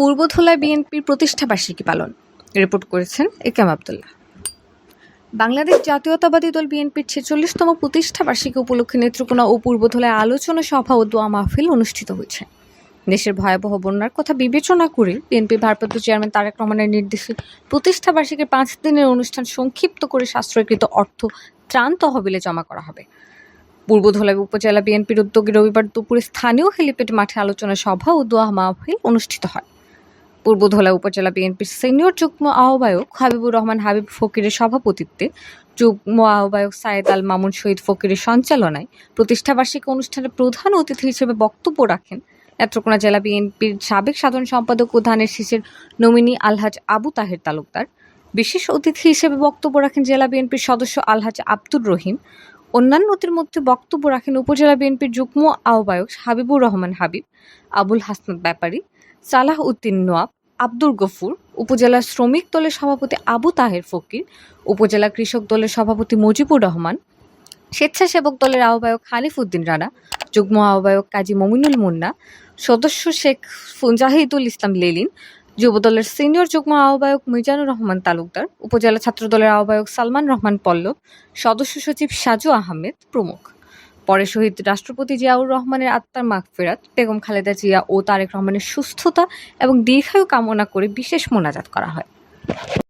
পূর্বধোলায় বিএনপির প্রতিষ্ঠা বার্ষিকী পালন। রিপোর্ট করেছেন একাম আবদুল্লাহ। বাংলাদেশ জাতীয়তাবাদী দল বিএনপির ছেচল্লিশতম প্রতিষ্ঠা বার্ষিকী উপলক্ষে নেত্রকোনা ও পূর্বধলায় আলোচনা সভা ও দোয়া মাহফিল অনুষ্ঠিত হয়েছে। দেশের ভয়াবহ বন্যার কথা বিবেচনা করে বিএনপি ভারপ্রাপ্ত চেয়ারম্যান তারেক রহমানের নির্দেশে প্রতিষ্ঠা বার্ষিকীর পাঁচ দিনের অনুষ্ঠান সংক্ষিপ্ত করে সাশ্রয়কৃত অর্থ ত্রাণ তহবিলে জমা করা হবে। পূর্বধলা উপজেলা বিএনপির উদ্যোগে রবিবার দুপুরে স্থানীয় হেলিপ্যাড মাঠে আলোচনা সভা ও দোয়া মাহফিল অনুষ্ঠিত হয়। পূর্বধলা উপজেলা বিএনপির সিনিয়র যুগ্ম আহ্বায়ক হাবিবুর রহমান হাবিব ফকিরের সভাপতিত্বে যুগ্ম আহ্বায়ক সায়েদ আল মামুন শহীদ ফকিরের সঞ্চালনায় প্রতিষ্ঠাবার্ষিকী অনুষ্ঠানে প্রধান অতিথি হিসেবে বক্তব্য রাখেন। নেত্রকোনা জেলা বিএনপির সাবেক সাধারণ সম্পাদক ও ধানের শীষের নমিনি আলহাজ আবু তাহের তালুকদার। বিশেষ অতিথি হিসেবে বক্তব্য রাখেন জেলা বিএনপির সদস্য আলহাজ আব্দুর রহিম। অন্যান্যদের মধ্যে বক্তব্য রাখেন উপজেলা বিএনপির যুগ্ম আহ্বায়ক হাবিবুর রহমান হাবিব, আবুল হাসনাত ব্যাপারী, সালাহ উদ্দিন নোয়াব, আব্দুল গফুর, উপজেলা শ্রমিক দলের সভাপতি আবু তাহের ফকির, উপজেলা কৃষক দলের সভাপতি মুজিবুর রহমান, স্বেচ্ছাসেবক দলের আহ্বায়ক হানিফ উদ্দিন রানা, যুগ্ম আহ্বায়ক কাজী মমিনুল মুন্না, সদস্য শেখ জাহিদুল ইসলাম লেলিন যুবদলের সিনিয়র যুগ্ম আহ্বায়ক মিজানুর রহমান তালুকদার, উপজেলা ছাত্রদলের আহ্বায়ক সালমান রহমান পল্লব, সদস্য সচিব সাজু আহমেদ প্রমুখ। পরে শহীদ রাষ্ট্রপতি জিয়াউর রহমানের আত্মার মাগফেরাত, বেগম খালেদা জিয়া ও তারেক রহমানের সুস্থতা এবং দীর্ঘায়ু কামনা করে বিশেষ মোনাজাত করা হয়।